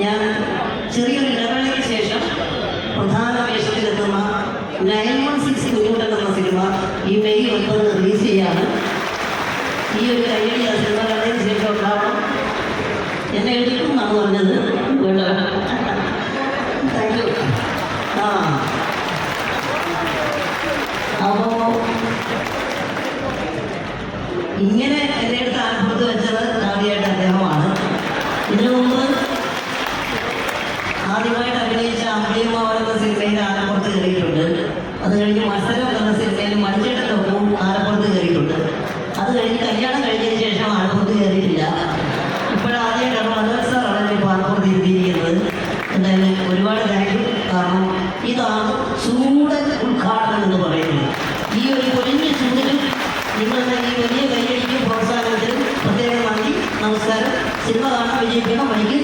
ഞാൻ ചെറിയൊരു ഇടവേളയ്ക്ക് ശേഷം പ്രധാന വേഷത്തിലെത്തുന്ന നയൻ വൺ സിക്സ് കുഞ്ഞുട്ടൻ എന്ന സിനിമ ഈ മെയ് ഒൻപത് റിലീസ് ചെയ്യാണ്. ഈ ഒരു ആ സിനിമ കണ്ടതിന് ശേഷം ഉണ്ടാവണം. എന്നെ എഴുതിയിട്ടും എന്നാണ് പറഞ്ഞത്. താങ്ക് യു ആ. അപ്പോ ഇങ്ങനെ എന്റെ അടുത്ത് ആലപ്പുറത്ത് വെച്ചത് ആദ്യമായിട്ട് അദ്ദേഹമാണ്. ഇതിനു മുമ്പ് ആദ്യമായിട്ട് അഭിനയിച്ച അമ്പിളിയമ്മാവൻ എന്ന സിനിമയിൽ ആലപ്പുറത്ത് കയറിയിട്ടുണ്ട്. അത് കഴിഞ്ഞ് മത്സരം എന്ന സിനിമയിൽ മണിച്ചേട്ടനൊപ്പം ആലപ്പുറത്ത് കയറിയിട്ടുണ്ട്. അത് കഴിഞ്ഞ് കല്യാണം കഴിഞ്ഞതിന് ശേഷം ആലപ്പുറത്ത് കയറിയിട്ടില്ല. ഇപ്പോഴാദ്യമായിട്ടാണ് മനോജ് സാറാണ് ഇപ്പോൾ ആലപ്പുറത്ത് എത്തിയിരിക്കുന്നത് എന്തായാലും ഒരുപാട് താങ്ക് കാരണം ഇതാണ് ചൂടൻ ഉദ്ഘാടനം എന്ന് പറയുന്നത്. ഈ ഒരു പൊരിഞ്ഞ ചൂടിലും നിങ്ങളുടെ ഈ വലിയ കൈയടിക്കും പ്രോത്സാഹനത്തിനും പ്രത്യേകം നന്ദി നമസ്കാരം. സിനിമ കാണാൻ വിജയിക്കണം എനിക്ക്